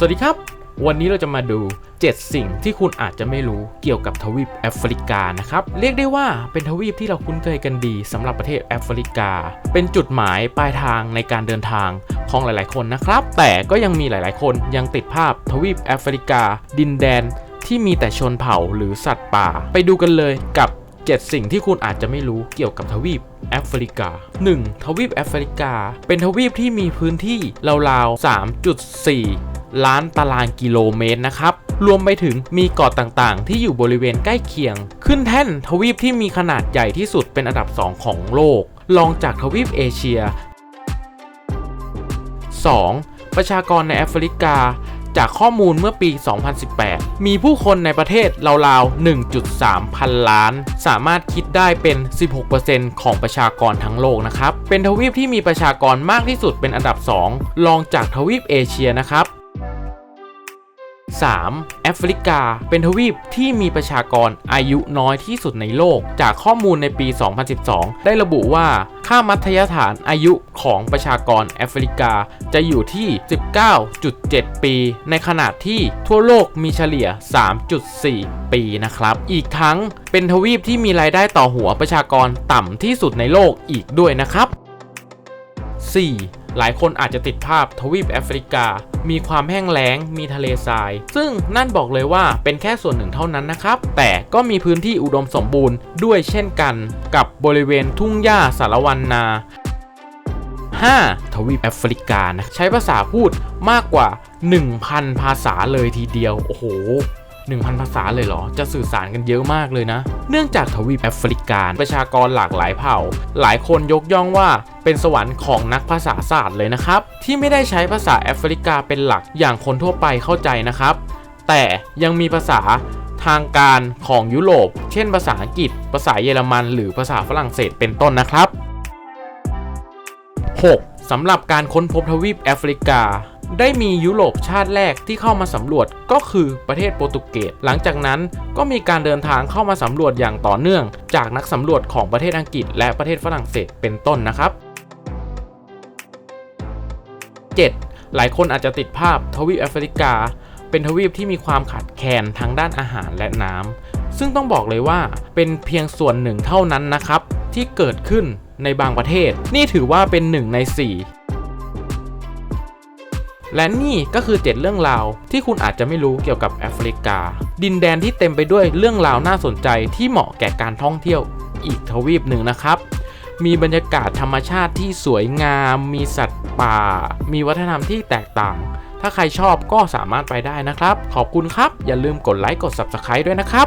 สวัสดีครับ วันนี้เราจะมาดู 7 สิ่งที่คุณอาจจะไม่รู้เกี่ยวกับทวีปแอฟริกานะครับ เรียกได้ว่าเป็นทวีปที่เราคุ้นเคยกันดีสำหรับประเทศแอฟริกา เป็นจุดหมายปลายทางในการเดินทางของหลาย ๆ คนนะครับ แต่ก็ยังมีหลาย ๆ คนยังติดภาพทวีปแอฟริกา ดินแดน ที่มีแต่ชนเผ่าหรือสัตว์ป่า ไปดูกันเลยกับ7สิ่งที่คุณอาจจะไม่รู้เกี่ยวกับทวีปแอฟริกา 1. ทวีปแอฟริกา เป็นทวีปที่มีพื้นที่ราวๆ3.4 ล้านตารางกิโลเมตรนะครับ รวมไปถึงมีเกาะต่างๆ ที่อยู่บริเวณใกล้เคียง ขึ้นแท่นทวีปที่มีขนาดใหญ่ที่สุดเป็นอันดับ 2 ของโลกรองจากทวีปเอเชีย 2. ประชากรในแอฟริกา จากข้อมูลเมื่อปี 2018 มีผู้คนในประเทศราวๆ 1.3 พันล้าน สามารถคิดได้เป็น 16%ของประชากรทั้งโลกนะครับ เป็นทวีปที่มีประชากรมากที่สุดเป็นอันดับ 2 รองจากทวีปเอเชียนะครับ 3. แอฟริกา เป็นทวีปที่มีประชากรอายุน้อยที่สุดในโลก จากข้อมูลในปี 2012 ได้ระบุว่าค่ามัธยฐานอายุของประชากรแอฟริกาจะอยู่ที่ 19.7 ปี ในขณะที่ทั่วโลกมีเฉลี่ย 3.4 ปีนะครับ อีกทั้งเป็นทวีปที่มีรายได้ต่อหัวประชากรต่ำที่สุดในโลกอีกด้วยนะครับ 4. หลายคนอาจจะติดภาพทวีปแอฟริกามีความแห้งแล้ง มีทะเลทราย ซึ่งนั่นบอกเลยว่าเป็นแค่ส่วนหนึ่งเท่านั้นนะครับ แต่ก็มีพื้นที่อุดมสมบูรณ์ด้วยเช่นกัน กับบริเวณทุ่งหญ้าสารวันนา 5. ทวีปแอฟริกานะ ใช้ภาษาพูดมากกว่า 1,000 ภาษาเลยทีเดียว โอ้โห 1,000 ภาษาเลยเหรอ จะสื่อสารกันเยอะมากเลยนะ เนื่องจากทวีปแอฟริกาประชากรหลากหลายเผ่า หลายคนยกย่องว่าเป็นสวรรค์ของนักภาษาศาสตร์เลยนะครับ ที่ไม่ได้ใช้ภาษาแอฟริกาเป็นหลักอย่างคนทั่วไปเข้าใจนะครับ แต่ยังมีภาษาทางการของยุโรป เช่น ภาษาอังกฤษ ภาษาเยอรมัน หรือภาษาฝรั่งเศสเป็นต้นนะครับ 6. สำหรับการค้นพบทวีปแอฟริกา ได้มียุโรปชาติแรกที่เข้ามาสำรวจก็คือประเทศโปรตุเกส หลังจากนั้นก็มีการเดินทางเข้ามาสำรวจอย่างต่อเนื่อง จากนักสำรวจของประเทศอังกฤษ และประเทศฝรั่งเศสเป็นต้นนะครับ 7. หลายคนอาจจะติดภาพทวีปแอฟริกา เป็นทวีปที่มีความขาดแคลนทางด้านอาหารและน้ำซึ่งต้องบอกเลยว่าเป็นเพียงส่วนหนึ่งเท่านั้นนะครับที่เกิดขึ้นในบางประเทศ นี่ถือว่าเป็นหนึ่งใน4 และนี่ก็คือ 7 เรื่องราว ที่คุณอาจจะไม่รู้เกี่ยวกับแอฟริกา ดินแดนที่เต็มไปด้วยเรื่องราวน่าสนใจที่เหมาะแก่การท่องเที่ยวอีกทวีปหนึ่งนะครับ มีบรรยากาศธรรมชาติที่สวยงาม มีสัตว์ป่า มีวัฒนธรรมที่แตกต่าง ถ้าใครชอบก็สามารถไปได้นะครับ ขอบคุณครับ อย่าลืมกดไลค์กด Subscribe ด้วยนะครับ